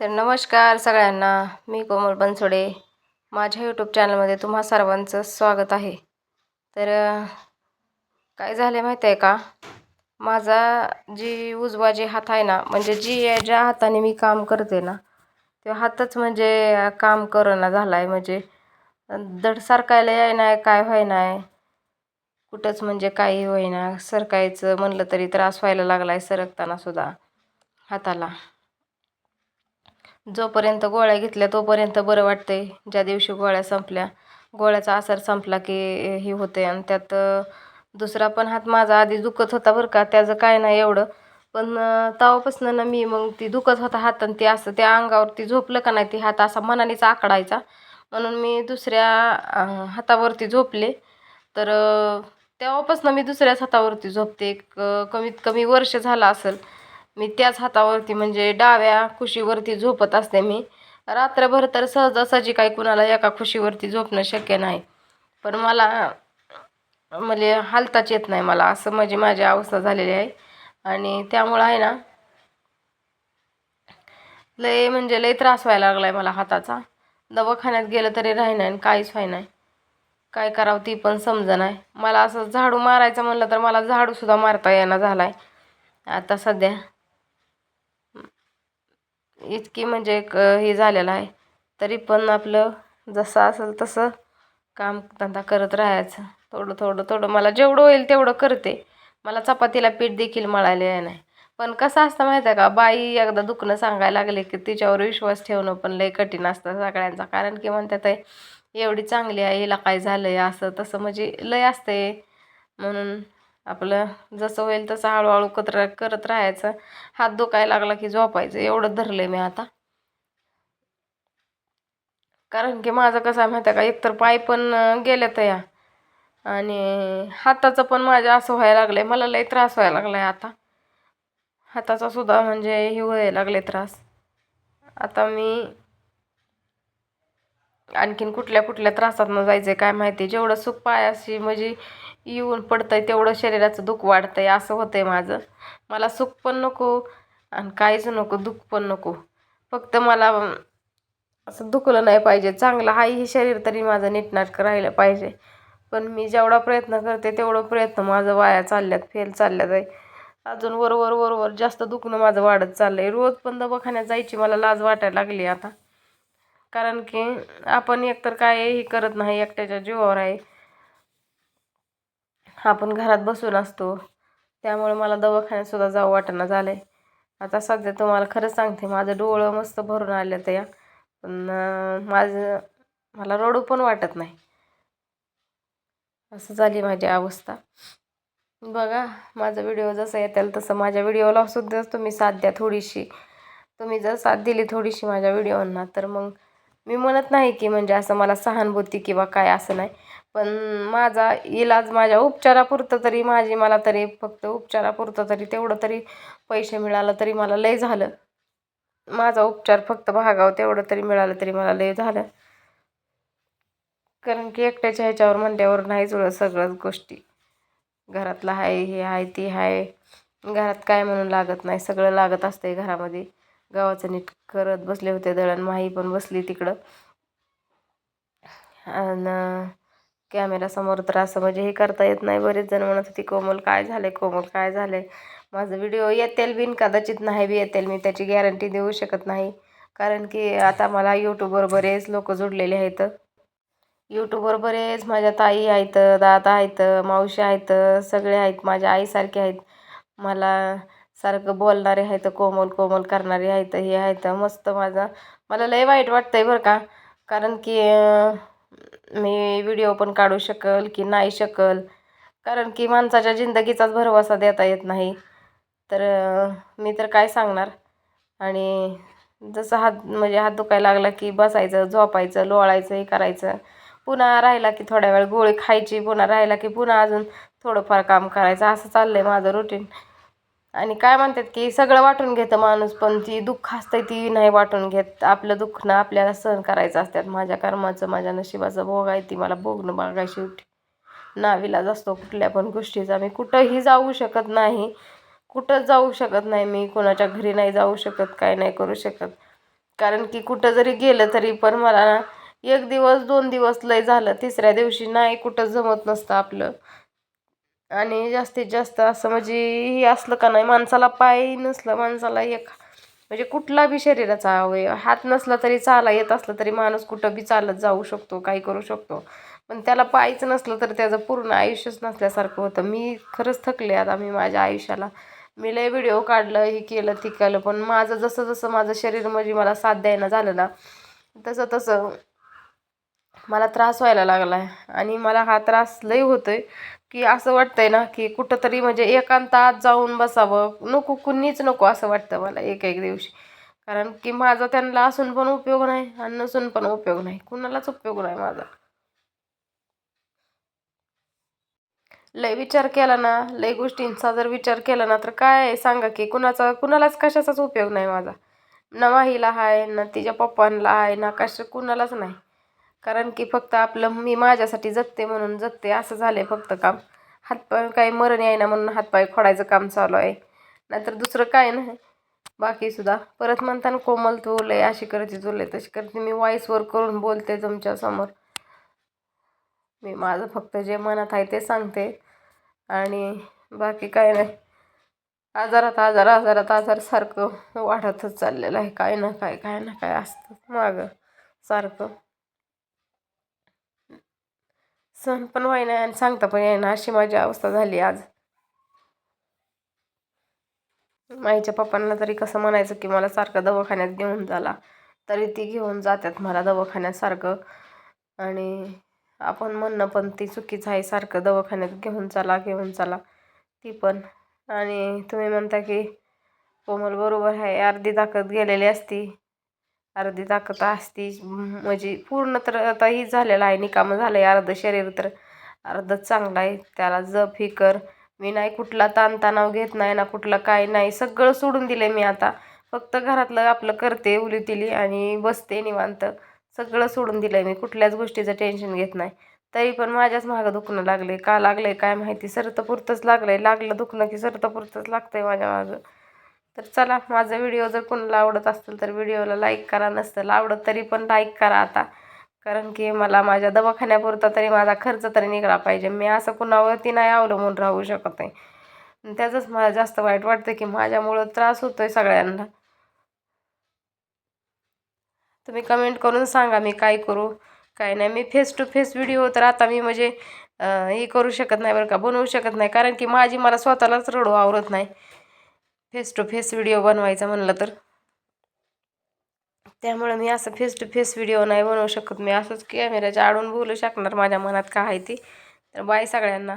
तर नमस्कार सगळ्यांना मी कोमल बनसोडे. माझ्या यूट्यूब चॅनलमध्ये तुम्हा सर्वांचं स्वागत आहे. तर काय झालं माहीत आहे का? माझा जी उजवा जे हात आहे ना म्हणजे जी ज्या हाताने मी काम करते ना तो हातच म्हणजे काम करेना झाला आहे म्हणजे धड सरकायला याय नाही काय व्हाय नाही कुठंच म्हणजे काही होईना. सरकायचं म्हणलं तरी त्रास व्हायला लागला आहे सरकताना सुद्धा हाताला. जोपर्यंत गोळ्या घेतल्या तोपर्यंत बरं वाटतंय. ज्या दिवशी गोळ्या संपल्या गोळ्याचा असर संपला की हे होते आणि त्यात दुसरा पण हात माझा आधी दुखत होता बरं का. त्याचं काय नाही एवढं. पण तेव्हापासून ना मी मग ती दुखत होता हात आणि ती असं त्या अंगावरती झोपलं का नाही ती हात असा मनानेच आकडायचा. म्हणून मी दुसऱ्या हातावरती झोपले. तर तेव्हापासून मी दुसऱ्याच हातावरती झोपते. एक कमीत कमी वर्ष झालं असेल. मी त्याच हातावरती म्हणजे डाव्या खुशीवरती झोपत असते मी. रात्रभर तर सहजासहजी काही कुणाला एका खुशीवरती झोपणं शक्य नाही. पण मला म्हणजे हालताच येत नाही मला. असं म्हणजे माझी अवस्था झालेली आहे. आणि त्यामुळं आहे ना लय म्हणजे लय त्रास व्हायला लागला आहे मला हाताचा. दवाखान्यात गेलं तरी राही नाही आणि काहीच व्हाय नाही. काय करावं ती पण समज नाही. मला असं झाडू मारायचं म्हणलं तर मला झाडूसुद्धा मारता येणं झाला आहे आता सध्या इतकी म्हणजे क हे झालेलं आहे. तरी पण आपलं जसं असेल तसं काम धंदा करत राहायचं. थोडं थोडं थोडं. मला जेवढं होईल तेवढं करते. मला चपातीला पीठ देखील मळायला आहे नाही. पण कसं असतं माहिती आहे का? बाई एकदा दुखणं सांगायला लागले की तिच्यावर विश्वास ठेवणं पण लय कठीण असतं सगळ्यांचा. कारण की म्हणतात आहे एवढी चांगली आहे हिला काय झालं आहे असं तसं म्हणजे लय असते म्हणून आपलं जसं होईल तसं हळूहळू कत्र करत राहायचं. हात दुखायला लागला की झोपायचं. एवढं धरलं आहे मी आता. कारण की माझं कसं आहे माहिती आहे का? एकतर पाय पण गेले तया या. आणि हाताचं पण माझ्या असं व्हायला लागलं आहे मला लय त्रास व्हायला लागला आहे आता. हाताचा सुद्धा म्हणजे हे व्हायला लागले त्रास. आता मी आणखीन कुठल्या कुठल्या त्रासातनं जायचं आहे काय माहिती जेवढं सुख पायाशी म्हणजे येऊन पडतंय तेवढं शरीराचं दुःख वाढतंय असं होतंय माझं. मला सुख पण नको आणि काहीच नको दुःख पण नको. फक्त मला असं दुखलं नाही पाहिजे. चांगलं हाय हे शरीर तरी माझं नीटनाटकं राहिलं पाहिजे. पण मी जेवढा प्रयत्न करते तेवढं प्रयत्न माझं वाया चालल्यात फेल चालल्यात आहे. अजून वरवर वरवर जास्त दुखणं माझं वाढत चाललं आहे रोज पण दवाखान्यात जायची मला लाज वाटायला लागली आता. कारण की आपण एकतर काय हे करत नाही एकट्याच्या जीवावर आहे. आपण घरात बसून असतो. त्यामुळे मला दवाखान्यातसुद्धा जाऊ जावं वाटेना झालं आहे आता सध्या तुम्हाला खरंच सांगते माझं डोळं मस्त भरून आलं त्या पण माझं मला रडू पण वाटत नाही. असं झाली माझी अवस्था. बघा माझा व्हिडिओ जसं येतील तसं माझ्या व्हिडिओला सुद्धा तुम्ही साथ द्या थोडीशी. तुम्ही जर साथ दिली थोडीशी माझ्या व्हिडिओंना तर मग मी म्हणत नाही की म्हणजे असं मला सहानुभूती किंवा काय असं नाही. पण माझा इलाज माझ्या उपचारापुरतं तरी माझी मला तरी फक्त उपचारापुरतं तरी तेवढं तरी पैसे मिळालं तरी मला लय झालं. माझा उपचार फक्त भागावं तेवढं तरी मिळालं तरी मला लय झालं. कारण की एकट्याच्या ह्याच्यावर म्हणल्यावर नाही जुळत सगळ्याच गोष्टी. घरातलं आहे हे आहे ती आहे घरात काय म्हणून लागत नाही सगळं लागत असतंय घरामध्ये. गावाचं नीट करत बसले होते दळण माही पण बसली तिकडं. आणि कॅमेरासमोर तर असं म्हणजे हे करता येत नाही. बरेच जण म्हणत होती कोमल काय झाले कोमल काय झाले माझं व्हिडिओ येतील बिन कदाचित नाही बी येतील मी त्याची गॅरंटी देऊ शकत नाही. कारण की आता मला यूट्यूबवर बरेच लोक जोडलेले आहेत. यूट्यूबवर बरेच माझ्या ताई आहेत दादा आहेत मावशी आहेत सगळे आहेत माझ्या आईसारखे आहेत. मला सारखं बोलणारे आहेत कोमल कोमल करणारे आहेत हे आहेत मस्त माझा. मला लय वाईट वाटतंय बरं का. कारण की मी व्हिडिओ पण काढू शकल की नाही शकल? कारण की माणसाच्या जिंदगीचाच भरवसा देता येत नाही. तर मी तर काय सांगणार? आणि जसं हात म्हणजे हात दुखायला लागला की बसायचं झोपायचं लोळायचं हे करायचं. पुन्हा राहिला की थोड्या वेळ गोळी खायची पुन्हा राहिला की पुन्हा अजून थोडंफार काम करायचं. असं चाललं आहे माझं रुटीन आणि काय म्हणतात की सगळं वाटून घेतं माणूस पण ती दुःख असतं ती नाही वाटून घेत. आपलं दुःखनं आपल्याला सहन करायचं असतात माझ्या कर्माचं माझ्या नशिबाचं भोग आहे ती मला भोगणं बागायची उठी नाविलाज असतो कुठल्या पण गोष्टीचा. मी कुठंही जाऊ शकत नाही. कुठंच जाऊ शकत नाही मी. कोणाच्या घरी नाही जाऊ शकत काय नाही करू शकत. कारण की कुठं जरी गेलं तरी पण मला ना एक दिवस दोन दिवस लय झालं. तिसऱ्या दिवशी नाही कुठं जमत नसतं आपलं. आणि जास्तीत जास्त असं म्हणजे हे असलं का नाही माणसाला पाय नसलं माणसाला एक म्हणजे कुठला बी शरीराचा अवयव हात नसला तरी चाला येत असलं तरी माणूस कुठं बी चालत जाऊ शकतो काही करू शकतो. पण त्याला पायच नसलं तर त्याचं पूर्ण आयुष्यच नसल्यासारखं होतं. मी खरंच थकले आता मी माझ्या आयुष्याला. मी लय व्हिडिओ काढलं हे केलं ते केलं पण माझं जसं जसं माझं शरीर म्हणजे मला साथ द्यायला झालं ना तसं तसं मला त्रास व्हायला लागला आहे आणि मला हा त्रास लई होतो आहे की असं वाटतं आहे ना की कुठंतरी म्हणजे एकांतात जाऊन बसावं. नको कुणीच नको असं वाटतं मला एक एक दिवशी. कारण की माझा त्यांना असून पण उपयोग नाही आणि नसून पण उपयोग नाही. कुणालाच उपयोग नाही माझा. लय विचार केला ना लय गोष्टींचा जर विचार केला ना तर काय आहे सांगा की कुणाचा कुणालाच कशाचाच उपयोग नाही माझा. ना माहीला आहे ना तिच्या पप्पांना आहे ना कशा कुणालाच नाही. कारण की फक्त आपलं मी माझ्यासाठी जगते म्हणून जगते असं झालं आहे फक्त काम. हातपाय काही मरण आहे ना म्हणून हातपाय खोडायचं काम चालू आहे. नाहीतर दुसरं काय नाही. बाकीसुद्धा परत म्हणताना कोमल तू लय अशी करते तू लय तशी करते. मी वॉईसवर करून बोलते तुमच्यासमोर मी माझं फक्त जे मनात आहे ते सांगते. आणि बाकी काय नाही. आजारात आजार आजारात आजार सारखं वाढतच चाललेलं आहे. काय ना काय काय ना काय असतं मागं सारखं. सण पण व्हायना आणि सांगता पण येईना. अशी माझी अवस्था झाली आज. माईच्या पप्पांना तरी कसं म्हणायचं की मला सारखं दवाखान्यात घेऊन झाला तरी ती घेऊन जातात मला दवाखान्यात सारखं. आणि आपण म्हणणं पण ती चुकीचं आहे. सारखं दवाखान्यात घेऊन चला घेऊन चला. ती पण. आणि तुम्ही म्हणता की कोमल बरोबर आहे. अर्धी ताकद गेलेली असती. अर्धी ताकद असती म्हणजे पूर्ण तर आता ही झालेलं आहे. निकामं झालं आहे अर्ध शरीर तर अर्धच चांगलं आहे. त्याला जप ही कर. मी नाही कुठला ताणतणाव घेत नाही ना कुठलं काय नाही. सगळं सोडून दिलं मी आता. फक्त घरातलं आपलं करते उलीतिली आणि बसते निवांत. सगळं सोडून दिलं आहे मी. कुठल्याच गोष्टीचं टेन्शन घेत नाही. तरी पण माझ्याच मागं दुखणं लागले का लागलं काय माहिती. सरतपुरतंच लागलं आहे लागलं दुखणं की सरतपुरतंच लागतं आहे माझ्या मागं. तर चला माझा व्हिडिओ जर कोणाला आवडत असेल तर व्हिडिओला लाईक करा. नसतं आवडत तरी पण लाईक करा आता. कारण की मला माझ्या दवाखान्यापुरता तरी माझा खर्च तरी निघाला पाहिजे. मी असं कुणावरती नाही अवलंबून राहू शकत नाही त्याचंच मला जास्त वाईट वाटतं की माझ्यामुळं त्रास होतो आहे सगळ्यांना. तुम्ही कमेंट करून सांगा मी काय करू काय नाही. मी फेस टू फेस व्हिडिओ तर आता मी म्हणजे हे करू शकत नाही बरं का बनवू शकत नाही. कारण की माझी मला स्वतःलाच रडू आवरत नाही. फेस टू फेस व्हिडिओ बनवायचा म्हणलं तर. त्यामुळे मी असं फेस टू फेस व्हिडिओ नाही बनवू शकत. मी असंच कॅमेऱ्याच्या आडून बोलू शकणार. माझ्या मनात काय आहे ती. तर बाय सगळ्यांना.